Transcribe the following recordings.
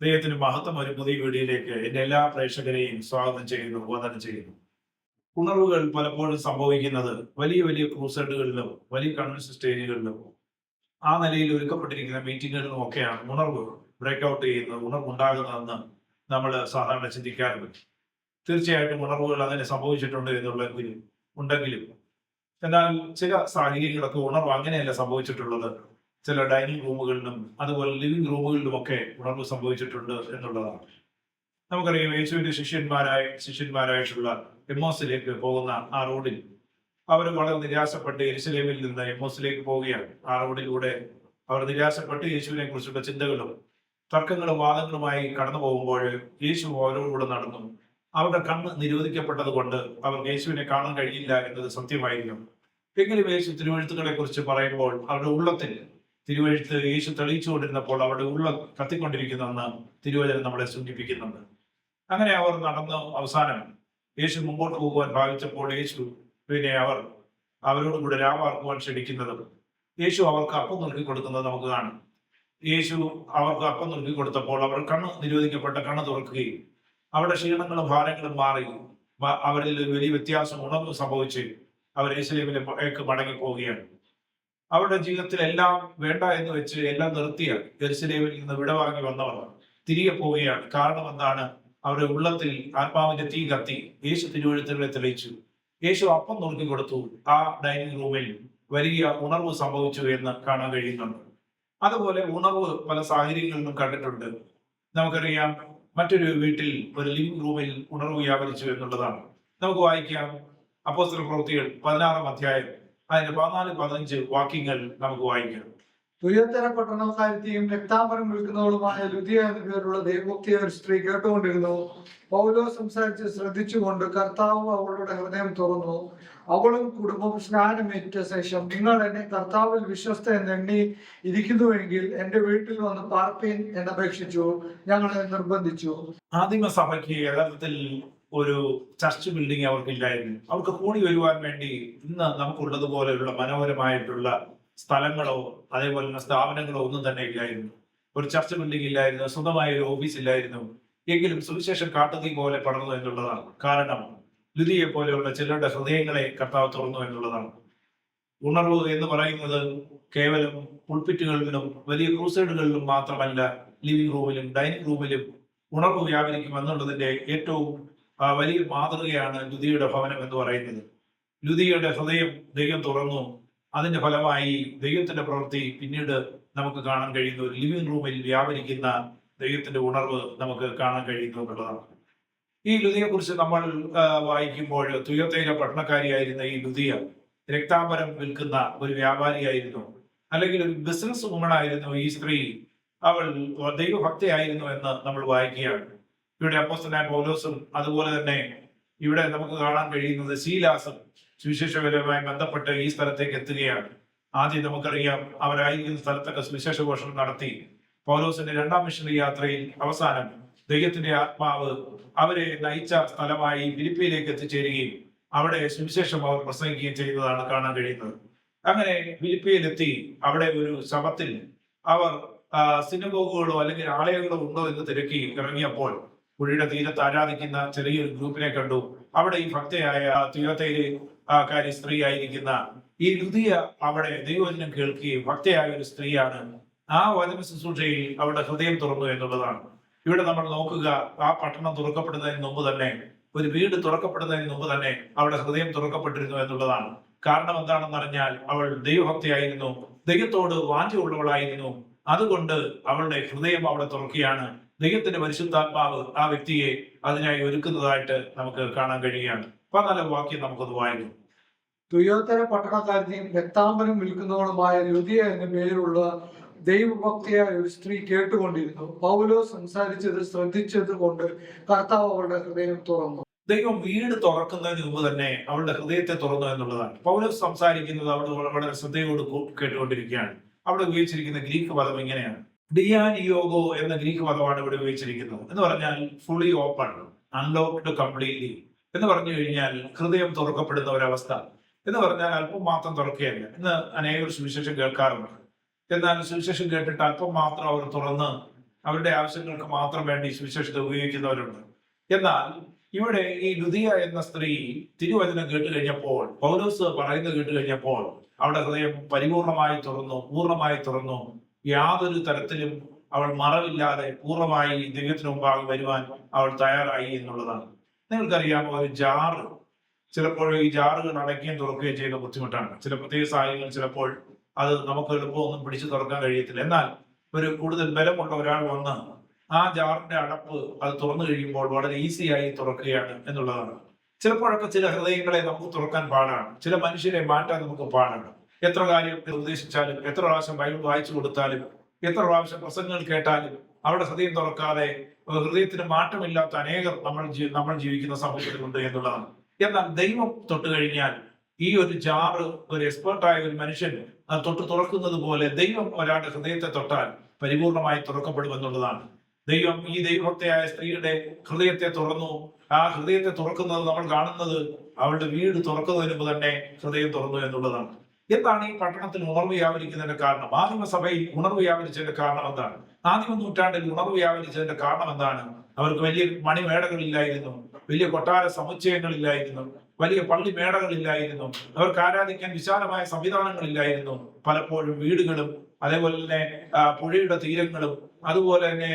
ദൈവത്തിന് മഹത്വം ഒരു പുതിയ വീഡിയോയിലേക്ക് എന്റെ എല്ലാ പ്രേക്ഷകരെയും സ്വാഗതം ചെയ്യുന്നു വന്ദനം ചെയ്യുന്നു. ഉണർവുകൾ പലപ്പോഴും സംഭവിക്കുന്നത് വലിയ വലിയ ക്രൂസൈഡുകളിലും വലിയ കൺവെൻഷൻ സ്റ്റേജുകളിലോ ആ നിലയിൽ ഒരുക്കപ്പെട്ടിരിക്കുന്ന മീറ്റിങ്ങുകളിലും ഒക്കെയാണ് ഉണർവ് ബ്രേക്ക് ഔട്ട് ചെയ്യുന്നത് ഉണർവുണ്ടാകുന്നതെന്ന് നമ്മൾ സാധാരണ ചിന്തിക്കാറുണ്ട്. തീർച്ചയായിട്ടും ഉണർവുകൾ അങ്ങനെ സംഭവിച്ചിട്ടുണ്ട് എന്നുള്ളതിൽ ഉണ്ടെങ്കിലും എന്നാൽ ചില സാഹചര്യങ്ങളൊക്കെ ഉണർവ് അങ്ങനെയല്ല സംഭവിച്ചിട്ടുള്ളത്. ചില ഡൈനിങ് റൂമുകളിലും അതുപോലെ ലിവിംഗ് റൂമുകളിലുമൊക്കെ ഉണർവ് സംഭവിച്ചിട്ടുണ്ട് എന്നുള്ളതാണ്. നമുക്കറിയാം യേശുവിന്റെ ശിഷ്യന്മാരായ ശിഷ്യന്മാരായിട്ടുള്ള എമ്മോസിലേക്ക് പോകുന്ന ആ റോഡിൽ അവർ വളരെ നിരാശപ്പെട്ട് എരുസലേമിൽ നിന്ന് എമ്മോസിലേക്ക് പോവുകയാണ്. ആ റോഡിലൂടെ അവർ നിരാശപ്പെട്ട് യേശുവിനെ കുറിച്ചുള്ള ചിന്തകളും തർക്കങ്ങളും വാദങ്ങളുമായി കടന്നു പോകുമ്പോൾ യേശു അവരോടുകൂടെ നടന്നു. അവരുടെ കണ്ണ് നിരോധിക്കപ്പെട്ടത് കൊണ്ട് അവർക്ക് യേശുവിനെ കാണാൻ കഴിയില്ല എന്നത് സത്യമായിരിക്കും. എങ്കിലും യേശു തിരുവഴുത്തുകളെ കുറിച്ച് പറയുമ്പോൾ അവരുടെ ഉള്ളത്തിൽ തിരുവഴുത്ത് യേശു തെളിയിച്ചുകൊണ്ടിരുന്നപ്പോൾ അവരുടെ ഉള്ള കത്തിക്കൊണ്ടിരിക്കുന്നെന്ന് തിരുവചനം നമ്മളെ സൂചിപ്പിക്കുന്നുണ്ട്. അങ്ങനെ അവർ നടന്ന് അവസാനം യേശു മുമ്പോട്ട് പോകുവാൻ ഭാവിച്ചപ്പോൾ യേശു പിന്നെ അവർ അവരോട് കൂടെ രാവാർക്കുവാൻ ക്ഷണിക്കുന്നതും യേശു അവർക്ക് അപ്പം നൽകി കൊടുക്കുന്നത് നമുക്ക് കാണാം. യേശു അവർക്ക് അപ്പം നൽകി കൊടുത്തപ്പോൾ അവർ കണ്ണ് നിരോധിക്കപ്പെട്ട കണ്ണ് തുറക്കുകയും അവരുടെ ക്ഷീണങ്ങളും ഭാരങ്ങളും മാറി. അവരിൽ വലിയ വ്യത്യാസം ഉണർവ് സംഭവിച്ച് അവർ യേശുലേമിലേക്ക് മടങ്ങി പോവുകയാണ് അവരുടെ ജീവിതത്തിൽ എല്ലാം വേണ്ട എന്ന് വെച്ച് എല്ലാം നിർത്തിയ ജെറുസലേമിൽ നിന്ന് വിടവാങ്ങി വന്നവർ തിരികെ പോവുകയാണ്. കാരണം എന്താണ്? അവരുടെ ഉള്ളത്തിൽ ആത്മാവിന്റെ തീ കത്തി യേശു തിരുവഴുത്തുകളെ തെളിയിച്ചു. യേശു അപ്പം നുറുക്കി കൊടുത്തു. ആ ഡൈനിങ് റൂമിൽ വലിയ ഉണർവ് സംഭവിച്ചു എന്ന് കാണാൻ കഴിയുന്നുണ്ട്. അതുപോലെ ഉണർവ് പല സാഹചര്യങ്ങളിലും കണ്ടിട്ടുണ്ട്. നമുക്കറിയാം മറ്റൊരു വീട്ടിൽ ഒരു ലിവിംഗ് റൂമിൽ ഉണർവ് വ്യാപരിച്ചു എന്നുള്ളതാണ്. നമുക്ക് വായിക്കാം അപ്പോസ്റ്റൽ പ്രവൃത്തികൾ പതിനാറാം അധ്യായം അതിന്റെ പതിനാല് പതിനഞ്ച് വാക്യങ്ങൾ നമുക്ക് വായിക്കാം. തുയത്തര പട്ടണക്കാരത്തെയും രക്താംബരം വിൽക്കുന്നവളുമായ ലുദിയ എന്ന പേരുള്ള ദൈവഭക്തിയ ഒരു സ്ത്രീ കേട്ടുകൊണ്ടിരുന്നു. പൗലോ സംസാരിച്ച് ശ്രദ്ധിച്ചുകൊണ്ട് കർത്താവ് അവളുടെ ഹൃദയം തുറന്നു. അവളും കുടുംബവും സ്നാനമേറ്റ ശേഷം നിങ്ങൾ എന്നെ കർത്താവിൽ വിശ്വസ്ത എന്ന് എണ്ണി ഇരിക്കുന്നുവെങ്കിൽ എന്റെ വീട്ടിൽ വന്ന് പാർപ്പീൻ എന്നപേക്ഷിച്ചു ഞങ്ങളെ നിർബന്ധിച്ചു. ആദിമ സഭയ്ക്ക് യഥാർത്ഥത്തിൽ ഒരു ചർച്ച് ബിൽഡിംഗ് അവർക്കില്ലായിരുന്നു അവർക്ക് കൂടി വരുവാൻ വേണ്ടി ഇന്ന് നമുക്കുള്ളതുപോലെയുള്ള മനോഹരമായിട്ടുള്ള സ്ഥലങ്ങളോ അതേപോലെ തന്നെ സ്ഥാപനങ്ങളോ ഒന്നും തന്നെ ഇല്ലായിരുന്നു. ഒരു ചർച്ച് ബിൽഡിംഗ് ഇല്ലായിരുന്നു സ്വന്തമായ ഒരു ഓഫീസ് ഇല്ലായിരുന്നു. എങ്കിലും സുവിശേഷം കാട്ടുതീ പോലെ പടർന്നു എന്നുള്ളതാണ് കാരണം. ലുതിയെ പോലെയുള്ള ചിലരുടെ ഹൃദയങ്ങളെ കർത്താവ് തുറന്നു എന്നുള്ളതാണ്. ഉണർവ് എന്ന് പറയുന്നത് കേവലം പുൾപിറ്റുകളിലും വലിയ ക്രൂസൈഡുകളിലും മാത്രമല്ല ലിവിംഗ് റൂമിലും ഡൈനിങ് റൂമിലും ഉണർവ് വ്യാപരിക്കും എന്നുള്ളതിന്റെ ഏറ്റവും വലിയ മാതൃകയാണ് ലുതിയുടെ ഭവനം എന്ന് പറയുന്നത്. ലുതിയുടെ ഹൃദയം ദൈവം തുറന്നു. അതിന്റെ ഫലമായി ദൈവത്തിന്റെ പ്രവൃത്തി പിന്നീട് നമുക്ക് കാണാൻ കഴിയുന്നു. ഒരു ലിവിംഗ് റൂമിൽ വ്യാപരിക്കുന്ന ദൈവത്തിന്റെ ഉണർവ് നമുക്ക് കാണാൻ കഴിയുന്നു എന്നുള്ളതാണ്. ഈ ലുതിയെ കുറിച്ച് നമ്മൾ വായിക്കുമ്പോൾ തുയത്തയിലെ പട്ടണക്കാരിയായിരുന്ന ഈ ലുതിയ രക്താംബരം വിൽക്കുന്ന ഒരു വ്യാപാരിയായിരുന്നു. അല്ലെങ്കിൽ ഒരു ബിസിനസ് വുമൺ ആയിരുന്നു ഈ സ്ത്രീ. അവൾ ദൈവഭക്തയായിരുന്നു എന്ന് നമ്മൾ വായിക്കുകയാണ്. ഇവിടെ അപ്പോസ്തലനായ പൗലോസും അതുപോലെ തന്നെ ഇവിടെ നമുക്ക് കാണാൻ കഴിയുന്നത് ശീലാസും സുവിശേഷപരവുമായി ബന്ധപ്പെട്ട് ഈ സ്ഥലത്തേക്ക് എത്തുകയാണ്. ആദ്യം നമുക്കറിയാം അവരായിരിക്കുന്ന സ്ഥലത്തൊക്കെ സുവിശേഷ നടത്തി. പൗലോസിന്റെ രണ്ടാം മിഷണറി യാത്രയിൽ അവസാനം ദൈവത്തിന്റെ ആത്മാവ് അവരെ നയിച്ച സ്ഥലമായി ഫിലിപ്പിയിലേക്ക് എത്തിച്ചേരുകയും അവിടെ സുവിശേഷം അവർ പ്രസംഗിക്കുകയും ചെയ്യുന്നതാണ് കാണാൻ കഴിയുന്നത്. അങ്ങനെ ഫിലിപ്പിയിലെത്തി അവിടെ ഒരു ശവത്തിൽ അവർ സിനിമകളോ അല്ലെങ്കിൽ ആലയങ്ങളോ ഉണ്ടോ എന്ന് തിരക്കി ഇറങ്ങിയപ്പോൾ പുഴയുടെ തീരത്ത് ആരാധിക്കുന്ന ചെറിയൊരു ഗ്രൂപ്പിനെ കണ്ടു. അവിടെ ഈ ഭക്തയായ തീരത്തേര് ആ കാര്യ സ്ത്രീ ആയിരിക്കുന്ന ഈ ലുതിയ അവിടെ ദൈവവചനം കേൾക്കുകയും ഭക്തയായ ഒരു സ്ത്രീയാണ് ആ വചന ശുശ്രൂഷയിൽ അവരുടെ ഹൃദയം തുറന്നു എന്നുള്ളതാണ്. ഇവിടെ നമ്മൾ നോക്കുക ആ പട്ടണം തുറക്കപ്പെടുന്നതിന് മുമ്പ് തന്നെ ഒരു വീട് തുറക്കപ്പെടുന്നതിന് മുമ്പ് തന്നെ അവിടെ ഹൃദയം തുറക്കപ്പെട്ടിരുന്നു എന്നുള്ളതാണ്. കാരണം എന്താണെന്ന് അറിഞ്ഞാൽ അവൾ ദൈവഭക്തിയായിരുന്നു ദൈവത്തോട് വാഞ്ചുള്ളവളായിരുന്നു അതുകൊണ്ട് അവളുടെ ഹൃദയം അവിടെ തുറക്കുകയാണ്. ദൈവത്തിന്റെ പരിശുദ്ധാത്മാവ് ആ വ്യക്തിയെ അതിനായി ഒരുക്കുന്നതായിട്ട് നമുക്ക് കാണാൻ കഴിയുകയാണ്. പതിനാലാം വാക്യം നമുക്കത് വായിക്കും. തുയോത്തര പട്ടണക്കാരനെയും രക്താംബരം വിൽക്കുന്നവളുമായ ലുതിയ എന്ന പേരുള്ള ദൈവഭക്തിയായ ഒരു സ്ത്രീ കേട്ടുകൊണ്ടിരുന്നു. പൗലോ സംസാരിച്ചത് ശ്രദ്ധിച്ചത് കൊണ്ട് കർത്താവ് അവളുടെ ഹൃദയം തുറന്നു. ദൈവം വീട് തുറക്കുന്നതിന് മുമ്പ് തന്നെ അവളുടെ ഹൃദയത്തെ തുറന്നു എന്നുള്ളതാണ്. പൗലോസ് സംസാരിക്കുന്നത് അവൾ വളരെ ശ്രദ്ധയോട് കേട്ടുകൊണ്ടിരിക്കുകയാണ്. അവിടെ ഉപയോഗിച്ചിരിക്കുന്ന ഗ്രീക്ക് പദം ഇങ്ങനെയാണ്. ഡിയാനിയോഗോ എന്ന ഗ്രീക്ക് പദമാണ് ഇവിടെ ഉപയോഗിച്ചിരിക്കുന്നത്. എന്ന് പറഞ്ഞാൽ ഫുള്ളി ഓപ്പൺ അൺലോക്ക്ഡ് കംപ്ലീറ്റ്ലി എന്ന് പറഞ്ഞു കഴിഞ്ഞാൽ ഹൃദയം തുറക്കപ്പെടുന്ന ഒരവസ്ഥ. എന്ന് പറഞ്ഞാൽ അല്പം മാത്രം തുറക്കുകയല്ല. ഇന്ന് അനേകം സുവിശേഷം കേൾക്കാറുണ്ട്. എന്നാൽ സുവിശേഷം കേട്ടിട്ട് അല്പം മാത്രം അവർ തുറന്ന് അവരുടെ ആവശ്യങ്ങൾക്ക് മാത്രം വേണ്ടി സുവിശേഷത്തെ ഉപയോഗിക്കുന്നവരുണ്ട്. എന്നാൽ ഇവിടെ ഈ ലുദിയ എന്ന സ്ത്രീ തിരുവചനം കേട്ട് കഴിഞ്ഞപ്പോൾ പൗലോസ് പറയുന്നത് കേട്ട് കഴിഞ്ഞപ്പോൾ അവിടെ ഹൃദയം പരിപൂർണമായി തുറന്നു പൂർണമായി തുറന്നു. യാതൊരു തരത്തിലും അവൾ മറവില്ലാതെ പൂർണമായി ദൈവത്തിന് മുമ്പാകെ വരുവാൻ അവൾ തയ്യാറായി എന്നുള്ളതാണ്. നിങ്ങൾക്കറിയാമോ ഒരു ജാറ് ചിലപ്പോൾ ഈ ജാറുകൾ അടയ്ക്കുകയും തുറക്കുകയും ചെയ്യുന്ന ബുദ്ധിമുട്ടാണ്. ചില പ്രത്യേക സാഹചര്യങ്ങൾ ചിലപ്പോൾ അത് നമുക്ക് എളുപ്പമൊന്നും പിടിച്ചു തുറക്കാൻ കഴിയത്തില്ല. എന്നാൽ ഒരു കൂടുതൽ ബലമുള്ള ഒരാൾ വന്ന് ആ ജാറിന്റെ അടപ്പ് അത് തുറന്നു കഴിയുമ്പോൾ വളരെ ഈസിയായി തുറക്കുകയാണ് എന്നുള്ളതാണ്. ചിലപ്പോഴൊക്കെ ചില ഹൃദയങ്ങളെ നമുക്ക് തുറക്കാൻ പാടാണ്. ചില മനുഷ്യരെ മാറ്റാൻ നമുക്ക് പാടാണ്. എത്ര കാര്യം ഉപദേശിച്ചാലും എത്ര പ്രാവശ്യം ബൈബിൾ വായിച്ചു കൊടുത്താലും എത്ര പ്രാവശ്യം പ്രസംഗങ്ങൾ കേട്ടാലും അവിടെ ഹൃദയം തുറക്കാതെ ഹൃദയത്തിന് മാറ്റമില്ലാത്ത അനേകർ നമ്മൾ നമ്മൾ ജീവിക്കുന്ന സമൂഹത്തിലുണ്ട് എന്നുള്ളതാണ്. എന്നാൽ ദൈവം തൊട്ട് കഴിഞ്ഞാൽ ഈ ഒരു ജാറ് ഒരു എക്സ്പേർട്ടായ ഒരു മനുഷ്യൻ അത് തൊട്ട് തുറക്കുന്നത് പോലെ ദൈവം ഒരാളുടെ ഹൃദയത്തെ തൊട്ടാൽ പരിപൂർണമായി തുറക്കപ്പെടും എന്നുള്ളതാണ്. ദൈവം ഈ ദൈവത്തെയായ സ്ത്രീയുടെ ഹൃദയത്തെ തുറന്നു. ആ ഹൃദയത്തെ തുറക്കുന്നത് നമ്മൾ കാണുന്നത് അവളുടെ വീട് തുറക്കുന്നതിന് മുമ്പ് തന്നെ ഹൃദയം തുറന്നു എന്നുള്ളതാണ്. എന്താണ് ഈ പട്ടണത്തിൽ ഉണർവ് വ്യാപരിക്കുന്നതിന്റെ കാരണം? ആദിമ സഭയിൽ ഉണർവ് വ്യാപരിച്ചതിന്റെ കാരണം എന്താണ്? ആദിമ നൂറ്റാണ്ടിൽ ഉണർവ് വ്യാപരിച്ചതിന്റെ കാരണം എന്താണ്? അവർക്ക് വലിയ മണിമേടകളില്ലായിരുന്നു. വലിയ കൊട്ടാര സമുച്ചയങ്ങളില്ലായിരുന്നു. വലിയ പള്ളി മേടകളില്ലായിരുന്നു. അവർക്ക് ആരാധിക്കാൻ വിശാലമായ സംവിധാനങ്ങളില്ലായിരുന്നു. പലപ്പോഴും വീടുകളും അതേപോലെ തന്നെ പുഴയുടെ തീരങ്ങളും അതുപോലെ തന്നെ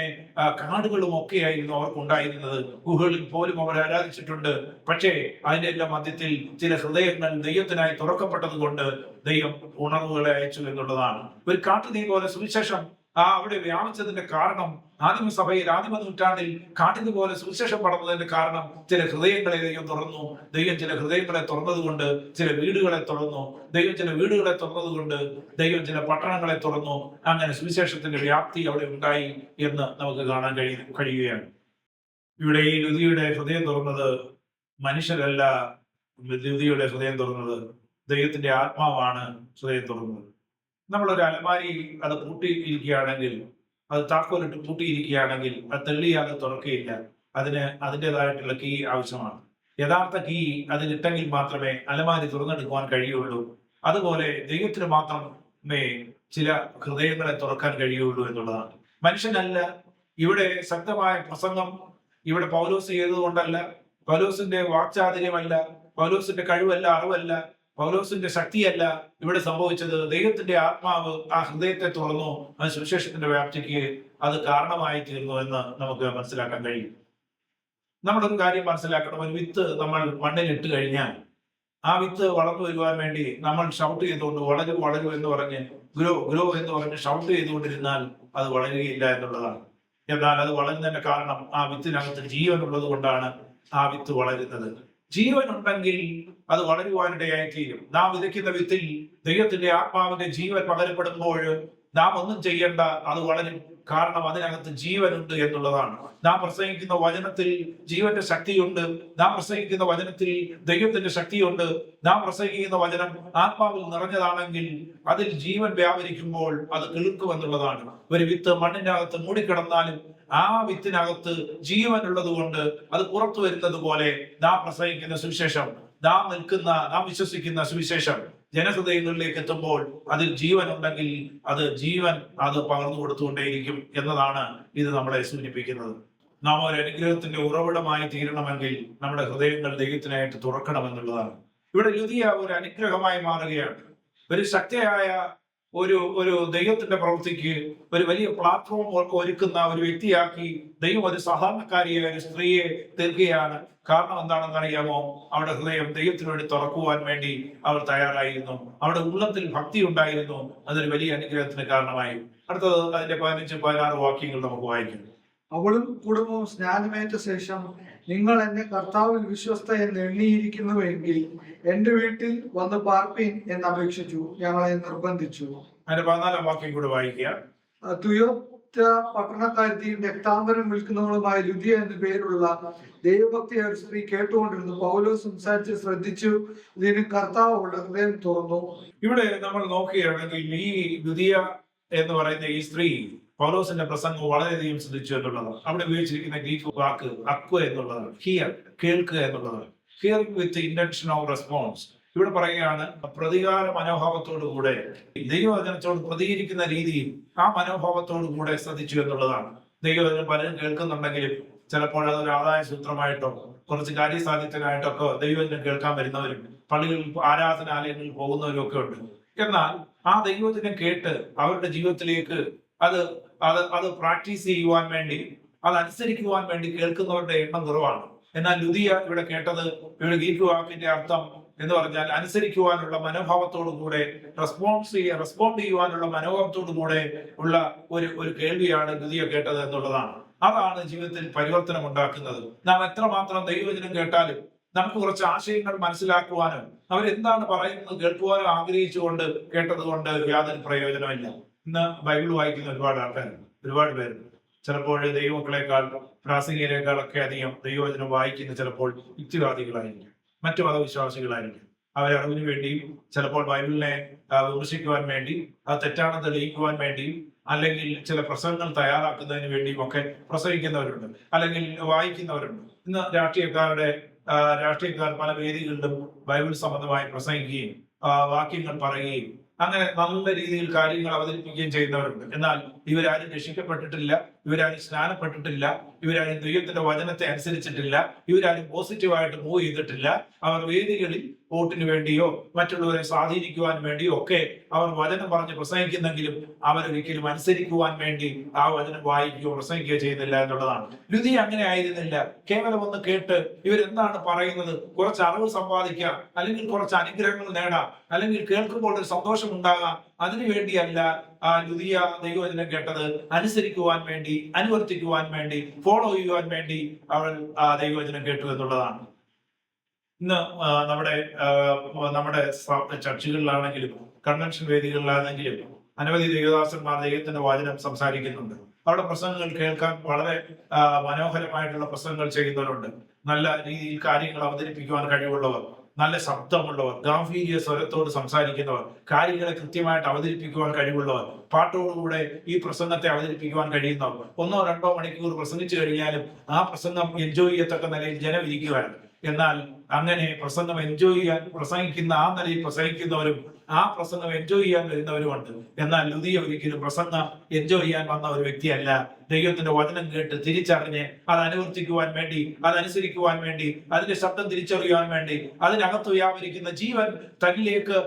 കാടുകളും ഒക്കെയായിരുന്നു അവർക്ക് ഉണ്ടായിരുന്നത് ഗുഹകളിൽ പോലും അവർ ആരാധിച്ചിട്ടുണ്ട്. പക്ഷേ അതിന്റെ എല്ലാം മധ്യത്തിൽ ചില ഹൃദയങ്ങൾ ദൈവത്തിനായി തുറക്കപ്പെട്ടത് കൊണ്ട് ദൈവം ഉണർവുകളെ അയച്ചു എന്നുള്ളതാണ്. ഒരു കാട്ടുതീ പോലെ സുവിശേഷം ആ അവിടെ വ്യാപിച്ചതിന്റെ കാരണം ആദിമ സഭയിൽ ആദിമ നൂറ്റാണ്ടിൽ കാട്ടിതുപോലെ സുവിശേഷം പടർന്നതിന്റെ കാരണം ചില ഹൃദയങ്ങളെ ദൈവം തുറന്നു. ദൈവം ചില ഹൃദയങ്ങളെ തുറന്നത് കൊണ്ട് ചില വീടുകളെ തുറന്നു. ദൈവം ചില വീടുകളെ തുറന്നത് കൊണ്ട് ദൈവം ചില പട്ടണങ്ങളെ തുറന്നു. അങ്ങനെ സുവിശേഷത്തിന്റെ വ്യാപ്തി അവിടെ ഉണ്ടായി എന്ന് നമുക്ക് കാണാൻ കഴിയ കഴിയുകയാണ്. ഇവിടെ ഈ ലുതിയുടെ ഹൃദയം തുറന്നത് മനുഷ്യരല്ല. ലുതിയുടെ ഹൃദയം തുറന്നത് ദൈവത്തിന്റെ ആത്മാവാണ് ഹൃദയം തുറന്നത്. നമ്മളൊരു അലമാരി അത് പൂട്ടിയിരിക്കുകയാണെങ്കിൽ അത് താക്കോലിട്ട് പൂട്ടിയിരിക്കുകയാണെങ്കിൽ അത് തെള്ളിയാതെ തുറക്കുകയില്ല. അതിന് അതിന്റെതായിട്ടുള്ള കീ ആവശ്യമാണ്. യഥാർത്ഥ കീ അതിലിട്ടെങ്കിൽ മാത്രമേ അലമാരി തുറന്നെടുക്കുവാൻ കഴിയുള്ളൂ. അതുപോലെ ദൈവത്തിന് മാത്രമേ ചില ഹൃദയങ്ങളെ തുറക്കാൻ കഴിയുള്ളൂ എന്നുള്ളതാണ്. മനുഷ്യനല്ല. ഇവിടെ ശക്തമായ പ്രസംഗം ഇവിടെ പൗലോസ് ചെയ്തതുകൊണ്ടല്ല. പൗലോസിന്റെ വാക്ചാതുര്യമല്ല. പൗലോസിന്റെ കഴിവല്ല അറിവല്ല. പൗലോസിന്റെ ശക്തിയല്ല ഇവിടെ സംഭവിച്ചത്. ദൈവത്തിന്റെ ആത്മാവ് ആ ഹൃദയത്തെ തുറന്നു ആ സുവിശേഷത്തിന്റെ വ്യാപ്തിക്ക് അത് കാരണമായി തീർന്നു എന്ന് നമുക്ക് മനസ്സിലാക്കാൻ കഴിയും. നമ്മളൊരു കാര്യം മനസ്സിലാക്കണം. ഒരു വിത്ത് നമ്മൾ മണ്ണിൽ ഇട്ട് കഴിഞ്ഞാൽ ആ വിത്ത് വളർന്നു വരുവാൻ വേണ്ടി നമ്മൾ ഷൗട്ട് ചെയ്തുകൊണ്ട് വളരും വളരും എന്ന് പറഞ്ഞ് ഗ്രോ ഗ്രോ എന്ന് പറഞ്ഞ് ഷൗട്ട് ചെയ്തുകൊണ്ടിരുന്നാൽ അത് വളരുകയില്ല എന്നുള്ളതാണ്. എന്നാൽ അത് വളരുന്നതിന്റെ കാരണം ആ വിത്തിനകത്ത് ജീവൻ ഉള്ളത് കൊണ്ടാണ് ആ വിത്ത് വളരുന്നത്. ജീവൻ ഉണ്ടെങ്കിൽ അത് വളരുവാനിടയായി തീരും നാം വിതയ്ക്കുന്ന വിത്തിൽ ദൈവത്തിന്റെ ആത്മാവിന്റെ ജീവൻ പകരപ്പെടുമ്പോൾ നാം ഒന്നും ചെയ്യേണ്ട അത് വളരും. കാരണം അതിനകത്ത് ജീവനുണ്ട് എന്നുള്ളതാണ്. നാം പ്രസംഗിക്കുന്ന വചനത്തിൽ ജീവന്റെ ശക്തിയുണ്ട്. നാം പ്രസംഗിക്കുന്ന വചനത്തിൽ ദൈവത്തിന്റെ ശക്തിയുണ്ട്. നാം പ്രസംഗിക്കുന്ന വചനം ആത്മാവിൽ നിറഞ്ഞതാണെങ്കിൽ അതിൽ ജീവൻ വ്യാപരിക്കുമ്പോൾ അത് കിളുക്കുമെന്നുള്ളതാണ് ഒരു വിത്ത് മണ്ണിന്റെ അകത്ത് മൂടിക്കിടന്നാലും ആ വിത്തിനകത്ത് ജീവനുള്ളത് കൊണ്ട് അത് പുറത്തു വരുന്നത് പോലെ നാം പ്രസംഗിക്കുന്ന സുവിശേഷം. നാം നിൽക്കുന്ന നാം വിശ്വസിക്കുന്ന സുവിശേഷം ജനഹൃദയങ്ങളിലേക്ക് എത്തുമ്പോൾ അതിൽ ജീവൻ ഉണ്ടെങ്കിൽ അത് ജീവൻ അത് പകർന്നു കൊടുത്തുകൊണ്ടേയിരിക്കും എന്നതാണ് ഇത് നമ്മളെ സൂചിപ്പിക്കുന്നത്. നാം ഒരു അനുഗ്രഹത്തിന്റെ ഉറവിടമായി തീരണമെങ്കിൽ നമ്മുടെ ഹൃദയങ്ങൾ ദൈവത്തിനായിട്ട് തുറക്കണമെന്നുള്ളതാണ്. ഇവിടെ ലുതിയ ഒരു അനുഗ്രഹമായി മാറുകയാണ്. ഒരു ശക്തിയായ ഒരു ഒരു ദൈവത്തിന്റെ പ്രവൃത്തിക്ക് ഒരു വലിയ പ്ലാറ്റ്ഫോം ഒരുക്കുന്ന ഒരു വ്യക്തിയാക്കി ദൈവം ഒരു സാധാരണക്കാരിയെ ഒരു സ്ത്രീയെ തീർക്കുകയാണ്. കാരണം എന്താണെന്ന് അറിയാമോ? അവിടെ ഹൃദയം ദൈവത്തിന് വേണ്ടി തുറക്കുവാൻ വേണ്ടി അവർ തയ്യാറായിരുന്നു. അവിടെ ഉള്ളത്തിൽ ഭക്തി ഉണ്ടായിരുന്നു. അതൊരു വലിയ അനുഗ്രഹത്തിന് കാരണമായി. അടുത്തത് അതിന്റെ പതിനഞ്ച് പതിനാറ് വാക്യങ്ങൾ നമുക്ക് വായിക്കും. അവളും കുടുംബവും സ്നാനമേറ്റ ശേഷം നിങ്ങൾ എന്നെ കർത്താവിൽ വിശ്വസ്ത എന്ന് എണ്ണിയിരിക്കുന്നുവെങ്കിൽ എന്റെ വീട്ടിൽ വന്ന് പാർപ്പീൻ എന്ന് അപേക്ഷിച്ചു. ഞങ്ങളെ നിർബന്ധിച്ചു. അതിന്റെ പതിനാലാം വാക്യം കൂടെ വായിക്കുക. തുയോത്ത പട്ടണക്കാരത്തെയും രക്താംബരം വിൽക്കുന്നവളുമായ ലുദിയ എന്ന പേരുള്ള ദൈവഭക്തി ഒരു സ്ത്രീ കേട്ടുകൊണ്ടിരുന്നു. പൗലോ സംസാരിച്ച് ശ്രദ്ധിച്ചു. ഇതിന് കർത്താവ് അവളുടെ ഹൃദയം തുറന്നു ഇവിടെ നമ്മൾ നോക്കുകയാണെങ്കിൽ ഈ ദ്വിതീയ എന്ന് പറയുന്ന ഈ സ്ത്രീ പൗലോസിന്റെ പ്രസംഗം വളരെയധികം ശ്രദ്ധിച്ചു എന്നുള്ളതാണ്. അവിടെ ഉപയോഗിച്ചിരിക്കുന്ന ഗ്രീക്ക് വാക്ക് അക്വ എന്നുള്ളതാണ്. ഹിയർ കേൾക്കുക എന്നുള്ളതാണ്. Hear with intention of response ഇവിടെ പറയുകയാണ് പ്രതികാര മനോഭാവത്തോടു കൂടെ ദൈവവചനത്തോട് പ്രതികരിക്കുന്ന രീതിയിൽ ആ മനോഭാവത്തോടു കൂടെ ശ്രദ്ധിച്ചു എന്നുള്ളതാണ്. ദൈവവചനം പലരും കേൾക്കുന്നുണ്ടെങ്കിലും ചിലപ്പോൾ അതൊരു ആദായ സൂത്രമായിട്ടോ കുറച്ച് കാര്യസാധ്യത്തിനായിട്ടോ ഒക്കെ ദൈവവചനം കേൾക്കാൻ വരുന്നവരും പള്ളികളിൽ ആരാധനാലയങ്ങളിൽ പോകുന്നവരും ഒക്കെ ഉണ്ട്. എന്നാൽ ആ ദൈവവചനം കേട്ട് അവരുടെ ജീവിതത്തിലേക്ക് അത് അത് അത് പ്രാക്ടീസ് ചെയ്യുവാൻ വേണ്ടി അത് അനുസരിക്കുവാൻ വേണ്ടി കേൾക്കുന്നവരുടെ എണ്ണം കുറവാണ്. എന്നാൽ ലുദിയ ഇവിടെ കേട്ടത് ഇവിടെ ഗ്രീക്ക് വാക്കിന്റെ അർത്ഥം എന്ന് പറഞ്ഞാൽ അനുസരിക്കുവാനുള്ള മനോഭാവത്തോടു കൂടെ റെസ്പോൺസ് ചെയ്യുക റെസ്പോണ്ട് ചെയ്യുവാനുള്ള മനോഭാവത്തോടു കൂടെ ഉള്ള ഒരു ഒരു കേൾവിയാണ് ലുദിയ കേട്ടത് എന്നുള്ളതാണ്. അതാണ് ജീവിതത്തിൽ പരിവർത്തനം ഉണ്ടാക്കുന്നത്. നാം എത്രമാത്രം ദൈവവചനം കേട്ടാലും നമുക്ക് കുറച്ച് ആശയങ്ങൾ മനസ്സിലാക്കുവാനും അവരെന്താണ് പറയുന്നത് കേൾക്കുവാനും ആഗ്രഹിച്ചുകൊണ്ട് കേട്ടത് കൊണ്ട് യാതൊരു പ്രയോജനമില്ല ഇന്ന് ബൈബിൾ വായിക്കുന്ന ഒരുപാട് ആൾക്കാരുണ്ട്. ഒരുപാട് പേരുണ്ട്. ചിലപ്പോൾ ദൈവമക്കളെക്കാൾ പ്രാസംഗികരെക്കാളൊക്കെ അധികം ദൈവവചനം വായിക്കുന്ന ചിലപ്പോൾ യുക്തിവാദികളായിരിക്കും. മറ്റു മതവിശ്വാസികളായിരിക്കും. അവരെ അറിവിന് വേണ്ടിയും ചിലപ്പോൾ ബൈബിളിനെ വിമർശിക്കുവാൻ വേണ്ടി അത് തെറ്റാണെന്ന് തെളിയിക്കുവാൻ വേണ്ടിയും അല്ലെങ്കിൽ ചില പ്രസംഗങ്ങൾ തയ്യാറാക്കുന്നതിന് വേണ്ടിയും ഒക്കെ പ്രസംഗിക്കുന്നവരുണ്ട്. അല്ലെങ്കിൽ വായിക്കുന്നവരുണ്ട്. ഇന്ന് രാഷ്ട്രീയക്കാരുടെ രാഷ്ട്രീയക്കാർ പല വേദികളിലും ബൈബിൾ സംബന്ധമായി പ്രസംഗിക്കുകയും വാക്യങ്ങൾ പറയുകയും അങ്ങനെ നല്ല രീതിയിൽ കാര്യങ്ങൾ അവതരിപ്പിക്കുകയും ചെയ്യുന്നവരുണ്ട്. എന്നാൽ ഇവരാരും രക്ഷിക്കപ്പെട്ടിട്ടില്ല ഇവരാരും സ്നാനപ്പെട്ടിട്ടില്ല ഇവരാരും ദൈവത്തിന്റെ വചനത്തെ അനുസരിച്ചിട്ടില്ല ഇവരാരും പോസിറ്റീവായിട്ട് മൂവ് ചെയ്തിട്ടില്ല. അവർ വേദികളിൽ വോട്ടിന് വേണ്ടിയോ മറ്റുള്ളവരെ സ്വാധീനിക്കുവാൻ വേണ്ടിയോ ഒക്കെ അവർ വചനം പറഞ്ഞ് പ്രസംഗിക്കുന്നെങ്കിലും അവരൊരിക്കലും അനുസരിക്കുവാൻ വേണ്ടി ആ വചനം വായിക്കുകയോ പ്രസംഗിക്കുകയോ ചെയ്യുന്നില്ല എന്നുള്ളതാണ്. രുതി അങ്ങനെ ആയിരുന്നില്ല. കേവലം ഒന്ന് കേട്ട് ഇവരെന്താണ് പറയുന്നത്? കുറച്ച് അറിവ് സമ്പാദിക്കാം അല്ലെങ്കിൽ കുറച്ച് അനുഗ്രഹങ്ങൾ നേടാം അല്ലെങ്കിൽ കേൾക്കുമ്പോൾ ഒരു സന്തോഷം ഉണ്ടാകാം അതിനു വേണ്ടിയല്ല ആ ലുതിയ ദൈവവചനം കേട്ടത്. അനുസരിക്കുവാൻ വേണ്ടി അനുവർത്തിക്കുവാൻ വേണ്ടി ഫോളോ ചെയ്യുവാൻ വേണ്ടി അവൾ ആ ദൈവവചനം കേട്ടു എന്നുള്ളതാണ്. ഇന്ന് നമ്മുടെ നമ്മുടെ ചർച്ചകളിലാണെങ്കിലും കൺവെൻഷൻ വേദികളിലാണെങ്കിലും അനവധി ദൈവദാസന്മാർ ദൈവത്തിന്റെ വാചനം സംസാരിക്കുന്നുണ്ട്. അവിടെ പ്രസംഗങ്ങൾ കേൾക്കാൻ വളരെ മനോഹരമായിട്ടുള്ള പ്രസംഗങ്ങൾ ചെയ്യുന്നവരുണ്ട്. നല്ല രീതിയിൽ കാര്യങ്ങൾ അവതരിപ്പിക്കുവാൻ കഴിവുള്ളവർ. നല്ല ശബ്ദമുള്ളവർ ഗാംഭീര്യ സ്വരത്തോട് സംസാരിക്കുന്നവർ കാര്യങ്ങളെ കൃത്യമായിട്ട് അവതരിപ്പിക്കുവാൻ കഴിവുള്ളവർ പാട്ടോടുകൂടെ ഈ പ്രസംഗത്തെ അവതരിപ്പിക്കുവാൻ കഴിയുന്നവർ ഒന്നോ രണ്ടോ മണിക്കൂർ പ്രസംഗിച്ചു കഴിഞ്ഞാലും ആ പ്രസംഗം എൻജോയ് ചെയ്യത്തക്ക നിലയിൽ ജനം ഇരിക്കുവാണ് എന്നാൽ അങ്ങനെ പ്രസംഗം എൻജോയ് ചെയ്യാൻ പ്രസംഗിക്കുന്ന ആ നിലയിൽ പ്രസംഗിക്കുന്നവരും ആ പ്രസംഗം എൻജോയ് ചെയ്യാൻ വരുന്നവരുമുണ്ട് എന്നാൽ ലുതിയ ഒരിക്കലും പ്രസംഗം എൻജോയ് ചെയ്യാൻ വന്ന ഒരു വ്യക്തിയല്ല. ദൈവത്തിന്റെ വചനം കേട്ട് തിരിച്ചറിഞ്ഞ് അത് അനുവർത്തിക്കുവാൻ വേണ്ടി അതനുസരിക്കുവാൻ വേണ്ടി അതിന്റെ ശബ്ദം തിരിച്ചറിയുവാൻ വേണ്ടി അതിനകത്ത് വ്യാപരിക്കുന്ന ജീവൻ തന്നിലേക്ക്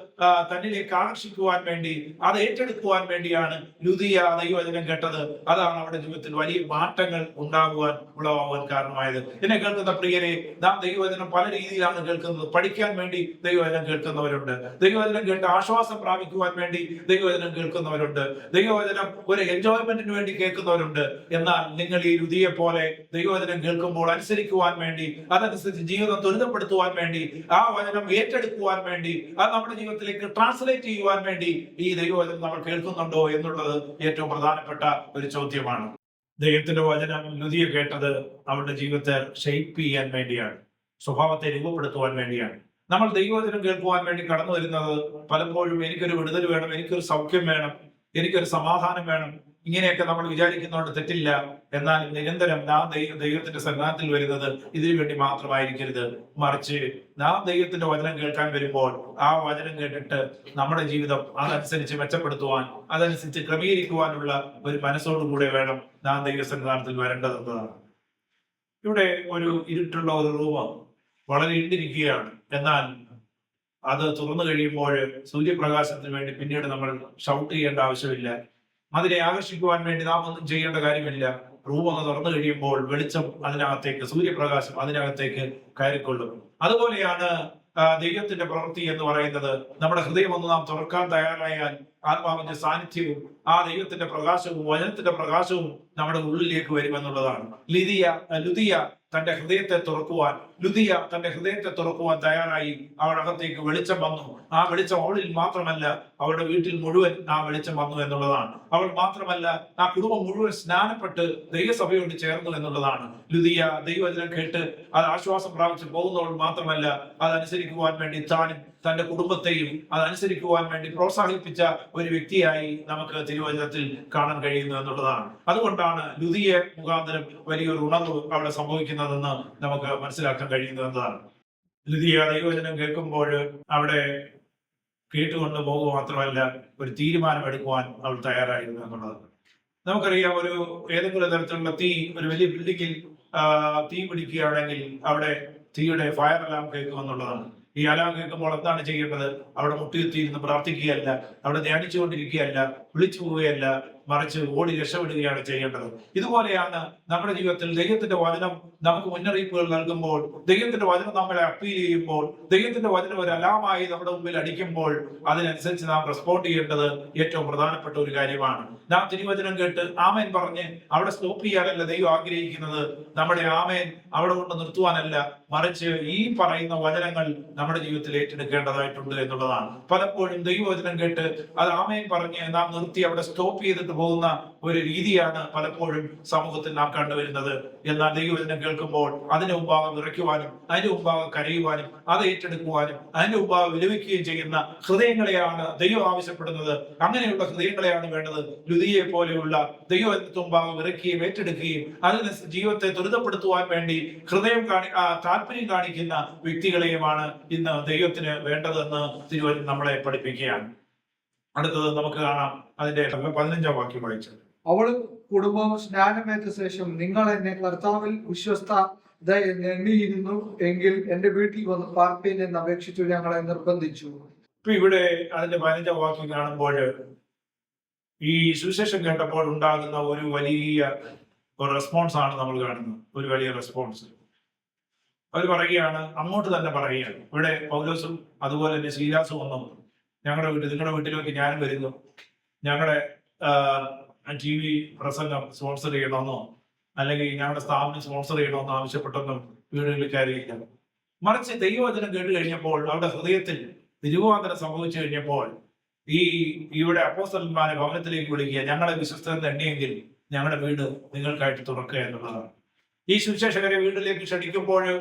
തന്നിലേക്ക് ആകർഷിക്കുവാൻ വേണ്ടി അത് ഏറ്റെടുക്കുവാൻ വേണ്ടിയാണ് ലുതിയ ദൈവവചനം കേട്ടത്. അതാണ് അവിടെ ജീവിതത്തിൽ വലിയ മാറ്റങ്ങൾ ഉണ്ടാകുവാൻ ഉളവാകുവാൻ കാരണമായത്. എന്നെ കേൾക്കുന്ന പ്രിയരെ നാം ദൈവവചനം പല രീതിയിലാണ് കേൾക്കുന്നത്. പഠിക്കാൻ വേണ്ടി ദൈവവചനം കേൾക്കുന്നവരുണ്ട്. ദൈവവചനം കേട്ട് ആശ്വാസം പ്രാപിക്കുവാൻ വേണ്ടി ദൈവവചനം കേൾക്കുന്നവരുണ്ട്. ദൈവവചനം ഒരു എൻജോയ്മെന്റിന് വേണ്ടി കേൾക്കുന്നവരുണ്ട്. എന്നാൽ നിങ്ങൾ ഈ രുതിയെ പോലെ ദൈവവചനം കേൾക്കുമ്പോൾ അനുസരിക്കുവാൻ വേണ്ടി അതനുസരിച്ച് ജീവിതം ത്വരിതപ്പെടുത്തുവാൻ വേണ്ടി ആ വചനം ഏറ്റെടുക്കുവാൻ വേണ്ടി അത് നമ്മുടെ ജീവിതത്തിലേക്ക് ട്രാൻസ്ലേറ്റ് ചെയ്യുവാൻ വേണ്ടി ഈ ദൈവവചനം നമ്മൾ കേൾക്കുന്നുണ്ടോ എന്നുള്ളത് ഏറ്റവും പ്രധാനപ്പെട്ട ഒരു ചോദ്യമാണ്. ദൈവത്തിന്റെ വചനം ലുതിയെ കേട്ടത് അവരുടെ ജീവിതത്തെ ഷെയ്പ്പ് ചെയ്യാൻ വേണ്ടിയാണ്. സ്വഭാവത്തെ രൂപപ്പെടുത്തുവാൻ വേണ്ടിയാണ്. നമ്മൾ ദൈവവചനം കേൾക്കുവാൻ വേണ്ടി കടന്നു വരുന്നത് പലപ്പോഴും എനിക്കൊരു വിടുതൽ വേണം എനിക്കൊരു സൗഖ്യം വേണം എനിക്കൊരു സമാധാനം വേണം. ഇങ്ങനെയൊക്കെ നമ്മൾ വിചാരിക്കുന്നതുകൊണ്ട് തെറ്റില്ല. എന്നാൽ നിരന്തരം നാം ദൈവ ദൈവത്തിന്റെ സന്നാഹത്തിൽ വരുന്നത് ഇതിനു വേണ്ടി മാത്രമായിരിക്കരുത്. മറിച്ച് നാം ദൈവത്തിന്റെ വചനം കേൾക്കാൻ വരുമ്പോൾ ആ വചനം കേട്ടിട്ട് നമ്മുടെ ജീവിതം അതനുസരിച്ച് മെച്ചപ്പെടുത്തുവാൻ അതനുസരിച്ച് ക്രമീകരിക്കുവാനുള്ള ഒരു മനസ്സോടുകൂടെ വേണം നാം ദൈവസന്നിധാനത്തിൽ വരേണ്ടതെന്നതാണ്. ഇവിടെ ഒരു ഇരുട്ടുള്ള ഒരു റൂം വളരെ ഇണ്ടിരിക്കുകയാണ്. എന്നാൽ അത് തുറന്നു കഴിയുമ്പോൾ സൂര്യപ്രകാശത്തിന് വേണ്ടി പിന്നീട് നമ്മൾ ഷൗട്ട് ചെയ്യേണ്ട ആവശ്യമില്ല. അതിനെ ആകർഷിക്കുവാൻ വേണ്ടി നാം ഒന്നും ചെയ്യേണ്ട കാര്യമില്ല. റൂം ഒന്ന് തുറന്നു കഴിയുമ്പോൾ വെളിച്ചം അതിനകത്തേക്ക് സൂര്യപ്രകാശം അതിനകത്തേക്ക് കയറിക്കൊള്ളും അതുപോലെയാണ് ദൈവത്തിന്റെ പ്രവൃത്തി എന്ന് പറയുന്നത് നമ്മുടെ ഹൃദയം ഒന്ന് നാം തുറക്കാൻ തയ്യാറായാൽ ആത്മാവിന്റെ സാന്നിധ്യവും ആ ദൈവത്തിന്റെ പ്രകാശവും വചനത്തിന്റെ പ്രകാശവും നമ്മുടെ ഉള്ളിലേക്ക് വരുമെന്നുള്ളതാണ് ലിതിയ ലുതിയ തന്റെ ഹൃദയത്തെ തുറക്കുവാൻ ലുതിയ തന്റെ ഹൃദയത്തെ തുറക്കുവാൻ തയ്യാറായി അവളകത്തേക്ക് വെളിച്ചം വന്നു. ആ വെളിച്ചം അവളിൽ മാത്രമല്ല അവളുടെ വീട്ടിൽ മുഴുവൻ ആ വെളിച്ചം വന്നു എന്നുള്ളതാണ്. അവൾ മാത്രമല്ല ആ കുടുംബം മുഴുവൻ സ്നാനപ്പെട്ട് ദൈവസഭയോട് ചേർന്നു എന്നുള്ളതാണ്. ലുതിയ ദൈവചനം കേട്ട് അത് ആശ്വാസം പ്രാപിച്ച് പോകുന്നവൾ മാത്രമല്ല അതനുസരിക്കുവാൻ വേണ്ടി താനും തന്റെ കുടുംബത്തെയും അതനുസരിക്കുവാൻ വേണ്ടി പ്രോത്സാഹിപ്പിച്ച ഒരു വ്യക്തിയായി നമുക്ക് തിരുവചനത്തിൽ കാണാൻ കഴിയുന്നു എന്നുള്ളതാണ്. അതുകൊണ്ടാണ് ലുതിയെ മുഖാന്തരം വലിയൊരു ഉണർവ് അവിടെ സംഭവിക്കുന്നതെന്ന് നമുക്ക് മനസ്സിലാക്കാൻ കഴിയുന്നു എന്നതാണ്. ലുതിയ ദൈവവചനം കേൾക്കുമ്പോൾ അവിടെ കേട്ടുകൊണ്ട് പോകുക മാത്രമല്ല ഒരു തീരുമാനം എടുക്കുവാൻ അവൾ തയ്യാറായിരുന്നു എന്നുള്ളത്. നമുക്കറിയാം ഒരു ഏതെങ്കിലും തരത്തിലുള്ള തീ ഒരു വലിയ ബിൽഡിങ്ങിൽ തീ പിടിക്കുകയാണെങ്കിൽ അവിടെ തീയുടെ ഫയർ അലാം കേൾക്കുമെന്നുള്ളതാണ് ഈ അലാം കേൾക്കുമ്പോൾ എന്താണ് ചെയ്യേണ്ടത്. അവിടെ മുട്ടിയെത്തിയിരുന്ന് പ്രാർത്ഥിക്കുകയല്ല. അവിടെ ധ്യാനിച്ചുകൊണ്ടിരിക്കുകയല്ല. വിളിച്ചു പോവുകയല്ല. മറിച്ച് ഓടി രക്ഷപ്പെടുകയാണ് ചെയ്യേണ്ടത്. ഇതുപോലെയാണ് നമ്മുടെ ജീവിതത്തിൽ ദൈവത്തിന്റെ വചനം നമുക്ക് മുന്നറിയിപ്പുകൾ നൽകുമ്പോൾ ദൈവത്തിന്റെ വചനം നമ്മളെ അപ്പീൽ ചെയ്യുമ്പോൾ ദൈവത്തിന്റെ വചനം ഒരു അലാമായി നമ്മുടെ മുമ്പിൽ അടിക്കുമ്പോൾ അതിനനുസരിച്ച് നാം റെസ്പോണ്ട് ചെയ്യേണ്ടത് ഏറ്റവും പ്രധാനപ്പെട്ട ഒരു കാര്യമാണ്. നാം തിരുവചനം കേട്ട് ആമേൻ പറഞ്ഞ് അവിടെ സ്റ്റോപ്പ് ചെയ്യാനല്ല ദൈവം ആഗ്രഹിക്കുന്നത്. നമ്മുടെ ആമേൻ അവിടെ കൊണ്ട് നിർത്തുവാനല്ല മറിച്ച് ഈ പറയുന്ന വചനങ്ങൾ നമ്മുടെ ജീവിതത്തിൽ ഏറ്റെടുക്കേണ്ടതായിട്ടുണ്ട് എന്നുള്ളതാണ്. പലപ്പോഴും ദൈവവചനം കേട്ട് അത് ആമേൻ പറഞ്ഞ് നാം നിർത്തി അവിടെ സ്റ്റോപ്പ് ചെയ്തിട്ട് പോകുന്ന ഒരു രീതിയാണ് പലപ്പോഴും സമൂഹത്തിൽ നാം കണ്ടുവരുന്നത്. എന്നാൽ ദൈവവചനം കേൾക്കുമ്പോൾ അതിന്റെ മുമ്പാകെ വിറയ്ക്കുവാനും അതിന്റെ മുമ്പാകെ കരയുവാനും അത് ഏറ്റെടുക്കുവാനും അതിന്റെ മുമ്പാകെ വിലപിക്കുകയും ചെയ്യുന്ന ഹൃദയങ്ങളെയാണ് ദൈവം ആവശ്യപ്പെടുന്നത്. അങ്ങനെയുള്ള ഹൃദയങ്ങളെയാണ് വേണ്ടത്. രുതിയെ പോലെയുള്ള ദൈവത്തിന്റെ മുമ്പാകെ വിറയ്ക്കുകയും ഏറ്റെടുക്കുകയും അതിന് ജീവിതത്തെ ത്വരിതപ്പെടുത്തുവാൻ വേണ്ടി ഹൃദയം കാണി താല്പര്യം കാണിക്കുന്ന വ്യക്തികളെയുമാണ് ഇന്ന് ദൈവത്തിന് വേണ്ടതെന്ന് തിരുവനന്തപുരം നമ്മളെ പഠിപ്പിക്കുകയാണ്. അടുത്തത് നമുക്ക് കാണാം അതിന്റെ പതിനഞ്ചാം വാക്യം വായിച്ചത് അവളും കുടുംബവും സ്നാനമേറ്റ ശേഷം നിങ്ങൾ എന്നെ കർത്താവിൽ വിശ്വസ്ത എണ്ണിയിരുന്നു എങ്കിൽ എന്റെ വീട്ടിൽ വന്ന് പാർപ്പിൻ എന്ന് അപേക്ഷിച്ചു ഞങ്ങളെ നിർബന്ധിച്ചു. ഇപ്പൊ ഇവിടെ അതിന്റെ പതിനഞ്ചാം വാക്യം കാണുമ്പോൾ ഈ സുവിശേഷം കേട്ടപ്പോൾ ഉണ്ടാകുന്ന ഒരു വലിയ ഒരു റെസ്പോൺസ് ആണ് നമ്മൾ കാണുന്നത്. ഒരു വലിയ റെസ്പോൺസ് അവർ പറയുകയാണ് അങ്ങോട്ട് തന്നെ പറയുകയാണ്. ഇവിടെ പൗലോസും അതുപോലെ തന്നെ ശ്രീലാസും വന്നു. ഞങ്ങളുടെ വീട്ടിൽ നിങ്ങളുടെ വീട്ടിലേക്ക് ഞാനും വരുന്നു. ഞങ്ങളുടെ ടി വി പ്രസംഗം സ്പോൺസർ ചെയ്യണമെന്നോ അല്ലെങ്കിൽ ഞങ്ങളുടെ സ്ഥാപനം സ്പോൺസർ ചെയ്യണമെന്നോ ആവശ്യപ്പെട്ടെന്നും വീടുകളിൽ കയറിയിരിക്കാം മറിച്ച് ദൈവവചനം കേട്ട് കഴിഞ്ഞപ്പോൾ അവരുടെ ഹൃദയത്തിൽ തിരുവാന്തരം സംഭവിച്ചു കഴിഞ്ഞപ്പോൾ ഈ ഇവിടെ അപ്പോസ്തലന്മാരെ ഭവനത്തിലേക്ക് വിളിക്കുക ഞങ്ങളെ വിശ്വസ്തത തന്നെയെങ്കിൽ ഞങ്ങളുടെ വീട് നിങ്ങൾക്കായിട്ട് തുറക്കുക എന്നുള്ളതാണ്. ഈ സുവിശേഷകരെ വീട്ടിലേക്ക് ക്ഷണിക്കുമ്പോഴും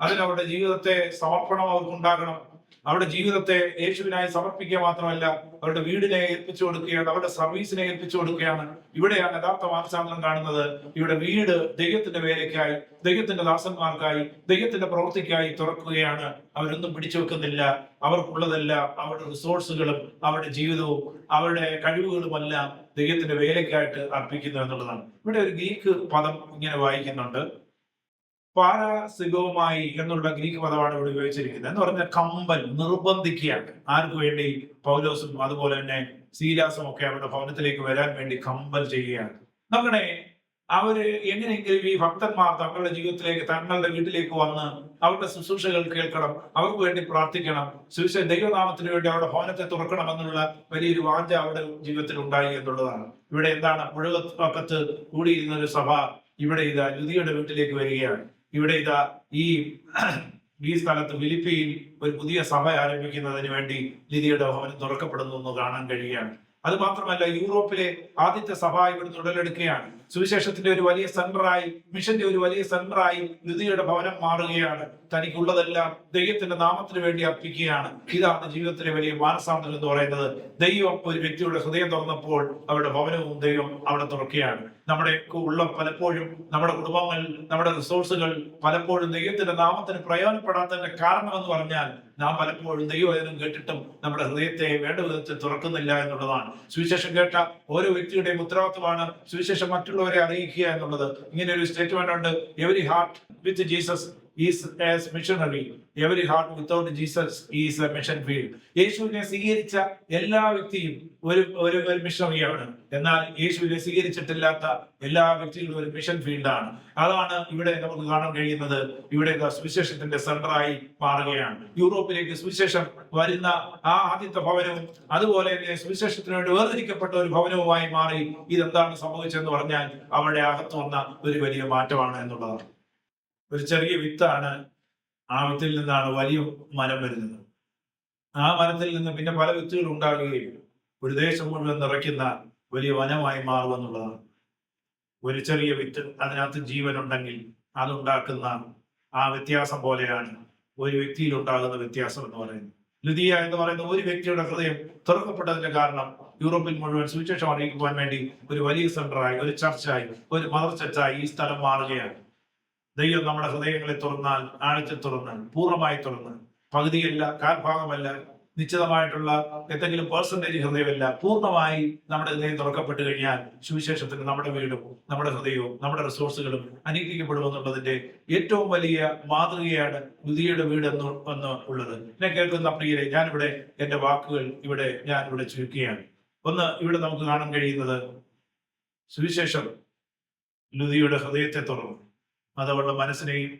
അതിനവരുടെ ജീവിതത്തെ സമർപ്പണം അവർക്കുണ്ടാകണം അവരുടെ ജീവിതത്തെ യേശുവിനായി സമർപ്പിക്കുക മാത്രമല്ല അവരുടെ വീടിനെ ഏൽപ്പിച്ചു കൊടുക്കുകയാണ് അവരുടെ സർവീസിനെ ഏൽപ്പിച്ചു കൊടുക്കുകയാണ്. ഇവിടെയാണ് യഥാർത്ഥ മാനസാന്തരം കാണുന്നത്. ഇവിടെ വീട് ദൈവത്തിന്റെ വേലയ്ക്കായി ദൈവത്തിന്റെ ദാസന്മാർക്കായി ദൈവത്തിന്റെ പ്രവൃത്തിക്കായി തുറക്കുകയാണ്. അവരൊന്നും പിടിച്ചു വെക്കുന്നില്ല. അവർക്കുള്ളതല്ല അവരുടെ റിസോഴ്സുകളും അവരുടെ ജീവിതവും അവരുടെ കഴിവുകളുമെല്ലാം ദൈവത്തിന്റെ വേലയ്ക്കായിട്ട് അർപ്പിക്കുന്നു എന്നുള്ളതാണ്. ഇവിടെ ഒരു ഗ്രീക്ക് പദം ഇങ്ങനെ വായിക്കുന്നുണ്ട്. പാരാസികവുമായി എന്നുള്ള ഗ്രീക്ക് പദമാണ് ഇവിടെ ഉപയോഗിച്ചിരിക്കുന്നത്. എന്ന് പറഞ്ഞ കമ്പൽ നിർബന്ധിക്കുകയാണ്. ആർക്ക് വേണ്ടി? പൗലോസും അതുപോലെ തന്നെ സീലാസും ഒക്കെ അവരുടെ ഭവനത്തിലേക്ക് വരാൻ വേണ്ടി കമ്പൽ ചെയ്യുകയാണ്. നോക്കണേ അവർ എങ്ങനെയെങ്കിലും ഈ ഭക്തന്മാർ തങ്ങളുടെ ജീവിതത്തിലേക്ക് തങ്ങളുടെ വീട്ടിലേക്ക് വന്ന് അവരുടെ ശുശ്രൂഷകൾ കേൾക്കണം അവർക്ക് വേണ്ടി പ്രാർത്ഥിക്കണം ശുശ്രൂഷ ദൈവനാമത്തിന് വേണ്ടി അവരുടെ ഭവനത്തെ തുറക്കണം എന്നുള്ള വലിയൊരു വാഞ്ച അവരുടെ ജീവിതത്തിൽ ഉണ്ടായി എന്നുള്ളതാണ്. ഇവിടെ എന്താണ്? മുഴുവത്ത് കൂടിയിരുന്ന ഒരു സഭ ഇവിടെ ഇതാ ലുതിയുടെ വീട്ടിലേക്ക് വരികയാണ്. ഇവിടെ ഇതാ ഈ ഈ സ്ഥലത്ത് വിലിപ്പയിൽ ഒരു പുതിയ സഭ ആരംഭിക്കുന്നതിന് വേണ്ടി ലിതിയുടെ ഭവനം തുറക്കപ്പെടുന്നു എന്ന് കാണാൻ കഴിയുകയാണ്. അത് മാത്രമല്ല യൂറോപ്പിലെ ആദ്യത്തെ സഭ ഇവിടെ ഉടലെടുക്കുകയാണ്. സുവിശേഷത്തിന്റെ ഒരു വലിയ സെന്ററായി മിഷന്റെ ഒരു വലിയ സെന്ററായി നിധിയുടെ ഭവനം മാറുകയാണ്. തനിക്കുള്ളതെല്ലാം ദൈവത്തിന്റെ നാമത്തിന് വേണ്ടി അർപ്പിക്കുകയാണ്. ഇതാണ് ജീവിതത്തിലെ വലിയ മാനസാന്തരം എന്ന് പറയുന്നത്. ദൈവം ഒരു വ്യക്തിയുടെ ഹൃദയം തുറന്നപ്പോൾ അവരുടെ ഭവനവും ദൈവം അവിടെ തുറക്കുകയാണ്. നമ്മുടെ ഉള്ള പലപ്പോഴും നമ്മുടെ കുടുംബങ്ങൾ നമ്മുടെ റിസോഴ്സുകൾ പലപ്പോഴും ദൈവത്തിന്റെ നാമത്തിന് പ്രയോജനപ്പെടാത്തതിന്റെ കാരണം എന്ന് പറഞ്ഞാൽ നാം പലപ്പോഴും ദൈവവചനം കേട്ടിട്ടും നമ്മുടെ ഹൃദയത്തെ വേണ്ട വിധത്തിൽ തുറക്കുന്നില്ല എന്നുള്ളതാണ്. സുവിശേഷം കേട്ട ഓരോ വ്യക്തിയുടെയും ഉത്തരവാദിത്വമാണ് സുവിശേഷം മറ്റുള്ളവരെ അറിയിക്കുക എന്നുള്ളത്. ഇങ്ങനെ ഒരു സ്റ്റേറ്റ്മെന്റ് ഉണ്ട്. Every heart with Jesus is as missionary every heart without Jesus is a mission field യേശുവിനെ സ്വീകരിച്ച എല്ലാ വ്യക്തിയും ഒരു ഒരു ഒരു മിഷണറിയാണ് എന്നാൽ യേശുവിനെ സ്വീകരിച്ചിട്ടില്ലാത്ത എല്ലാ വ്യക്തികളും ഒരു മിഷൻ ഫീൽഡാണ് അതാണ് ഇവിടെ നമുക്ക് കാണാൻ കഴിയുന്നത്. ഇവിടെ സുവിശേഷത്തിന്റെ സെന്ററായി മാറുകയാണ്. യൂറോപ്പിലേക്ക് സുവിശേഷം വരുന്ന ആ ആദ്യത്തെ ഭവനവും അതുപോലെ തന്നെ സുവിശേഷത്തിന് വേണ്ടി വേർതിരിക്കപ്പെട്ട ഒരു ഭവനവുമായി മാറി ഇതെന്താണ് സംഭവിച്ചതെന്ന് പറഞ്ഞാൽ അവിടെ അകത്ത് വന്ന ഒരു വലിയ മാറ്റമാണ് എന്നുള്ളതാണ്. ഒരു ചെറിയ വിത്താണ് ആ വിത്തിൽ നിന്നാണ് വലിയ മരം വരുന്നത്. ആ മരത്തിൽ നിന്ന് പിന്നെ പല വിത്തുകൾ ഉണ്ടാകുകയും ഒരു ദേശം മുഴുവൻ നിറയ്ക്കുന്ന വലിയ വനമായി മാറുമെന്നുള്ളതാണ് ഒരു ചെറിയ വിത്ത് അതിനകത്ത് ജീവനുണ്ടെങ്കിൽ അതുണ്ടാക്കുന്ന ആ വ്യത്യാസം പോലെയാണ് ഒരു വ്യക്തിയിൽ ഉണ്ടാകുന്ന വ്യത്യാസം എന്ന് പറയുന്നത്. ലുദിയ എന്ന് പറയുന്ന ഒരു വ്യക്തിയുടെ ഹൃദയം തുറക്കപ്പെട്ടതിന്റെ കാരണം യൂറോപ്പിൽ മുഴുവൻ സുവിശേഷം അറിയിക്കുവാൻ വേണ്ടി ഒരു വലിയ സെന്ററായി ഒരു ചർച്ചായി ഒരു മദർ ചർച്ചായി ഈ സ്ഥലം മാറുകയാണ്. ദൈവം നമ്മുടെ ഹൃദയങ്ങളെ തുറന്നാൽ ആഴത്തിൽ തുറന്നാൽ പൂർണമായി തുറന്ന് പകുതിയല്ല കാൽഭാഗമല്ല നിശ്ചിതമായിട്ടുള്ള എന്തെങ്കിലും പേഴ്സന്റേജ് ഹൃദയമല്ല പൂർണമായി നമ്മുടെ ഹൃദയം തുറക്കപ്പെട്ട് കഴിഞ്ഞാൽ സുവിശേഷത്തിന് നമ്മുടെ വീടും നമ്മുടെ ഹൃദയവും നമ്മുടെ റിസോഴ്സുകളും അനുഗ്രഹിക്കപ്പെടുമെന്നുള്ളതിന്റെ ഏറ്റവും വലിയ മാതൃകയാണ് പുതിയയുടെ വീട് എന്ന് എന്ന് ഉള്ളത്. എന്നെ കേൾക്കുന്ന പ്രിയരെ ഞാനിവിടെ എന്റെ വാക്കുകൾ ഇവിടെ ഞാൻ ഇവിടെ ചുരുക്കുകയാണ്. ഒന്ന് ഇവിടെ നമുക്ക് കാണാൻ കഴിയുന്നത് സുവിശേഷം ലുതിയുടെ ഹൃദയത്തെ തുറന്നു. അത് അവളുടെ മനസ്സിനെയും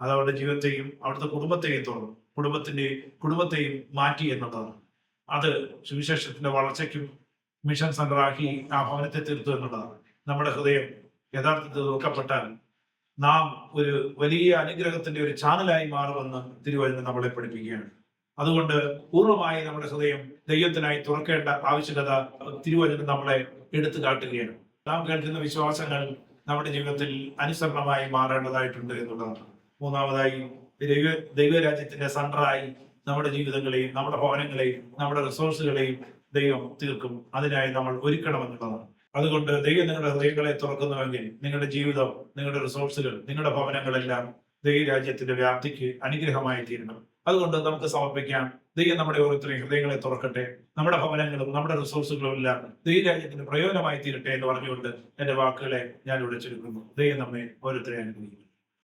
അത് അവളുടെ ജീവിതത്തെയും അവിടുത്തെ കുടുംബത്തെയും തുറന്നു കുടുംബത്തിന്റെ കുടുംബത്തെയും മാറ്റി എന്നുള്ളതാണ്. അത് സുവിശേഷത്തിന്റെ വളർച്ചയ്ക്കും മിഷൻ സെന്ററാക്കി ആ ഭവനത്തെ തീർത്തു എന്നുള്ളതാണ്. നമ്മുടെ ഹൃദയം യഥാർത്ഥത്തിൽ നോക്കപ്പെട്ടാൽ നാം ഒരു വലിയ അനുഗ്രഹത്തിന്റെ ഒരു ചാനലായി മാറുമെന്ന് തിരുവചനം നമ്മളെ പഠിപ്പിക്കുകയാണ്. അതുകൊണ്ട് പൂർണമായി നമ്മുടെ ഹൃദയം ദൈവത്തിനായി തുറക്കേണ്ട ആവശ്യകത തിരുവചനം നമ്മളെ എടുത്തു കാട്ടുകയാണ്. നാം കേൾക്കുന്ന വിശ്വാസങ്ങൾ നമ്മുടെ ജീവിതത്തിൽ അനുസരണമായി മാറേണ്ടതായിട്ടുണ്ട് എന്നുള്ളതാണ്. മൂന്നാമതായി ദൈവ ദൈവരാജ്യത്തിന്റെ സെന്ററായി നമ്മുടെ ജീവിതങ്ങളെയും നമ്മുടെ ഭവനങ്ങളെയും നമ്മുടെ റിസോഴ്സുകളെയും ദൈവം തീർക്കും. അതിനായി നമ്മൾ ഒരുക്കണമെന്നുള്ളതാണ് അതുകൊണ്ട് ദൈവം നിങ്ങളുടെ ഹൃദയങ്ങളെ തുറക്കുന്നുവെങ്കിൽ നിങ്ങളുടെ ജീവിതം നിങ്ങളുടെ റിസോഴ്സുകൾ നിങ്ങളുടെ ഭവനങ്ങളെല്ലാം ദൈവരാജ്യത്തിന്റെ വ്യാപ്തിക്ക് അനുഗ്രഹമായി തീരണം. അതുകൊണ്ട് നമുക്ക് സമർപ്പിക്കാം. ദൈവം നമ്മുടെ ഓരോരുത്തരെയും ഹൃദയങ്ങളെ തുറക്കട്ടെ. നമ്മുടെ ഭവനങ്ങളും നമ്മുടെ റിസോഴ്സുകളും എല്ലാം ദൈവരാജ്യത്തിന് പ്രയോജനമായി തീരട്ടെ എന്ന് പറഞ്ഞുകൊണ്ട് എന്റെ വാക്കുകളെ ഞാൻ ഇവിടെ ചുരുക്കുന്നു ദൈവം നമ്മെ ഓരോരുത്തരെ അനുഗ്രഹിക്കുന്നു